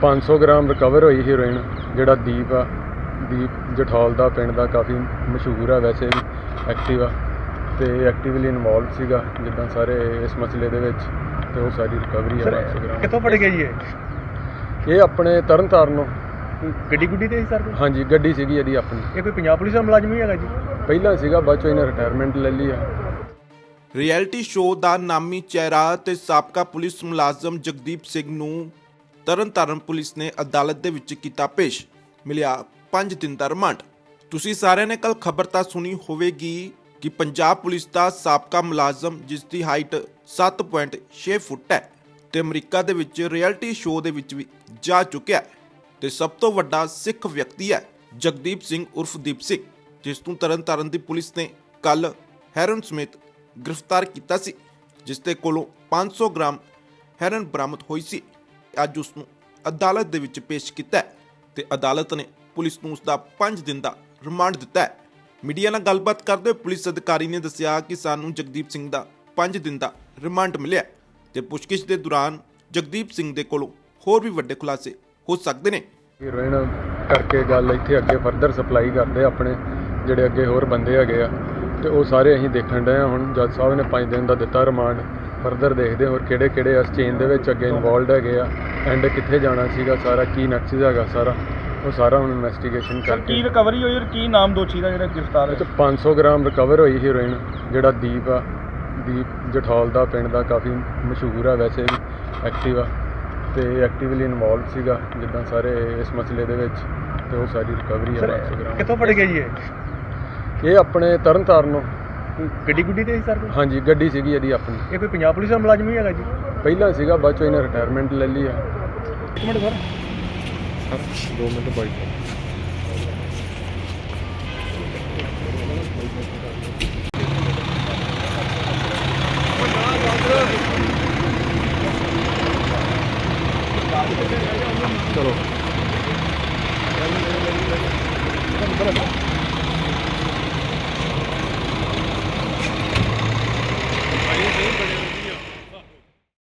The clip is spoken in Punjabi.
500 ਗ੍ਰਾਮ ਰਿਕਵਰ ਹੋਈ ਹੀਰੋਇਨ ਜਿਹੜਾ ਦੀਪ ਆ ਦੀਪ ਜਠੌਲ ਦਾ ਪਿੰਡ ਦਾ ਕਾਫੀ ਮਸ਼ਹੂਰ ਆ ਵੈਸੇ ਵੀ ਐਕਟਿਵ ਆ ਤੇ ਐਕਟਿਵਲੀ ਇਨਵੋਲਵ ਸੀਗਾ ਜਿੱਦਾਂ ਸਾਰੇ ਇਸ ਮਸਲੇ ਦੇ ਵਿੱਚ ਤੇ ਉਹ ਸਾਰੀ ਰਿਕਵਰੀ ਆ ਸਰ 500 ਗ੍ਰਾਮ। ਕਿੱਥੋਂ ਫੜ ਗਿਆ ਜੀ ਇਹ? ਇਹ ਆਪਣੇ ਤਰਨ ਤਾਰਨੋਂ ਕੋਈ ਗੱਡੀ ਗੁੱਡੀ ਤੇ ਸੀ ਸਰ? ਹਾਂਜੀ ਗੱਡੀ ਸੀਗੀ ਇਹਦੀ ਆਪਣੀ। ਇਹ ਕੋਈ ਪੰਜਾਬ ਪੁਲਿਸ ਦਾ ਮੁਲਾਜ਼ਮ ਹੀ ਹੈਗਾ ਜੀ? ਪਹਿਲਾਂ ਸੀਗਾ ਬਾਅਦ ਚੋਂ ਇਹਨੇ ਰਿਟਾਇਰਮੈਂਟ ਲੈ ਲਈ ਆ। ਰਿਐਲਿਟੀ ਸ਼ੋਅ ਦਾ ਨਾਮੀ ਚਿਹਰਾ ਤੇ ਸਾਬਕਾ ਪੁਲਿਸ ਮੁਲਾਜ਼ਮ ਜਗਦੀਪ ਸਿੰਘ ਨੂੰ ਤਰਨਤਾਰਨ ਪੁਲਿਸ ਨੇ ਅਦਾਲਤ ਦੇ ਵਿੱਚ ਕੀਤਾ ਪੇਸ਼। ਮਿਲਿਆ 5 ਦਿਨ ਦਾ ਰਿਮਾਂਡ। ਤੁਸੀਂ ਸਾਰਿਆਂ ਨੇ ਕੱਲ ਖਬਰ ਤਾਂ ਸੁਣੀ ਹੋਵੇਗੀ ਕਿ ਪੰਜਾਬ ਪੁਲਿਸ ਦਾ ਸਾਬਕਾ ਮੁਲਾਜ਼ਮ, ਜਿਸ ਦੀ ਹਾਈਟ 7.6 ਫੁੱਟ ਹੈ ਤੇ ਅਮਰੀਕਾ ਦੇ ਵਿੱਚ ਰਿਐਲਿਟੀ ਸ਼ੋਅ ਦੇ ਵਿੱਚ ਵੀ ਜਾ ਚੁੱਕਿਆ ਤੇ ਸਭ ਤੋਂ ਵੱਡਾ ਸਿੱਖ ਵਿਅਕਤੀ ਹੈ ਜਗਦੀਪ ਸਿੰਘ ਉਰਫ ਦੀਪ ਸਿੰਘ, ਜਿਸ ਨੂੰ ਤਰਨਤਾਰਨ ਦੀ ਪੁਲਿਸ ਨੇ ਕੱਲ ਹੈਰਨ ਸਮੇਤ ਗ੍ਰਿਫਤਾਰ ਕੀਤਾ ਸੀ, ਜਿਸ ਦੇ ਕੋਲੋਂ 500 ਗ੍ਰਾਮ ਹੈਰਨ ਬਰਾਮਦ ਹੋਈ ਸੀ। ਅੱਜ ਉਸ ਨੂੰ ਅਦਾਲਤ ਦੇ ਵਿੱਚ ਪੇਸ਼ ਕੀਤਾ ਤੇ ਅਦਾਲਤ ਨੇ ਪੁਲਿਸ ਨੂੰ ਉਸ ਦਾ 5 ਦਿਨ ਦਾ ਰਿਮਾਂਡ ਦਿੱਤਾ ਹੈ। ਮੀਡੀਆ ਨਾਲ ਗੱਲਬਾਤ ਕਰਦੇ ਹੋਏ ਪੁਲਿਸ ਅਧਿਕਾਰੀ ਨੇ ਦੱਸਿਆ ਕਿ ਸਾਨੂੰ ਜਗਦੀਪ ਸਿੰਘ ਦਾ 5 ਦਿਨ ਦਾ ਰਿਮਾਂਡ ਮਿਲਿਆ ਤੇ ਪੁੱਛਗਿੱਛ ਦੇ ਦੌਰਾਨ ਜਗਦੀਪ ਸਿੰਘ ਦੇ ਕੋਲੋਂ ਹੋਰ ਵੀ ਵੱਡੇ ਖੁਲਾਸੇ ਹੋ ਸਕਦੇ ਨੇ। ਹੀਰੋਇਨ ਕਰਕੇ ਗੱਲ ਇੱਥੇ ਅੱਗੇ ਫਰਦਰ ਸਪਲਾਈ ਕਰਦੇ ਆਪਣੇ ਜਿਹੜੇ ਅੱਗੇ ਹੋਰ ਬੰਦੇ ਹੈਗੇ ਆ ਤੇ ਉਹ ਸਾਰੇ ਅਸੀਂ ਦੇਖਣ ਡਏ ਆ ਹੁਣ ਜੱਜ ਸਾਹਿਬ ਨੇ 5 ਦਿਨ ਦਾ ਦਿੱਤਾ ਰਿਮਾਂਡ। ਫਰਦਰ ਦੇਖਦੇ ਹੋਰ ਕਿਹੜੇ ਕਿਹੜੇ ਇਸ ਚੇਨ ਦੇ ਵਿੱਚ ਅੱਗੇ ਇਨਵੋਲਡ ਹੈਗੇ ਆ ਐਂਡ ਕਿੱਥੇ ਜਾਣਾ ਸੀਗਾ ਸਾਰਾ ਕੀ ਨਕਸ਼ਾ ਹੈਗਾ ਸਾਰਾ ਉਹ ਸਾਰਾ ਹੁਣ ਇਨਵੈਸਟੀਗੇਸ਼ਨ ਸਰ ਕੀ ਕਰਕੇ ਰਿਕਵਰੀ ਹੋਈ ਔਰ ਕੀ ਨਾਮ ਦੋਸ਼ੀ ਦਾ ਜਿਹੜਾ ਗ੍ਰਿਫਤਾਰ ਇਹ 'ਚ ਹੈ 500 ਗ੍ਰਾਮ ਰਿਕਵਰ ਹੋਈ ਹੀਰੋਇਨ ਜਿਹੜਾ ਦੀਪ ਆ ਦੀਪ ਜਠੌਲ ਦਾ ਪਿੰਡ ਦਾ ਕਾਫੀ ਮਸ਼ਹੂਰ ਆ ਵੈਸੇ ਵੀ ਐਕਟਿਵ ਆ ਤੇ ਐਕਟਿਵਲੀ ਇਨਵੋਲਵ ਸੀਗਾ ਜਿੱਦਾਂ ਸਾਰੇ ਇਸ ਮਸਲੇ ਦੇ ਵਿੱਚ ਤੇ ਉਹ ਸਾਰੀ ਰਿਕਵਰੀ ਆ ਸਰ 500 ਗ੍ਰਾਮ। ਕਿੱਥੋਂ ਫੜ ਗਿਆ ਜੀ ਇਹ? ਇਹ ਆਪਣੇ ਤਰਨ ਤਾਰਨੋਂ ਕੋਈ ਗੱਡੀ ਗੁੱਡੀ ਤੇ ਸੀ ਸਰ ਕੋਈ? ਹਾਂਜੀ ਗੱਡੀ ਸੀਗੀ ਇਹਦੀ ਆਪਣੀ। ਇਹ ਕੋਈ ਪੰਜਾਬ ਪੁਲਿਸ ਦਾ ਮੁਲਾਜ਼ਮ ਹੀ ਹੈਗਾ ਜੀ? ਪਹਿਲਾਂ ਸੀਗਾ ਬਾਅਦ ਚੋਂ ਇਹਨੇ ਰਿਟਾਇਰਮੈਂਟ ਲੈ ਲਈ ਆ। ਇੱਕ minute sir. Sir 2 minute bike ਚਲੋ।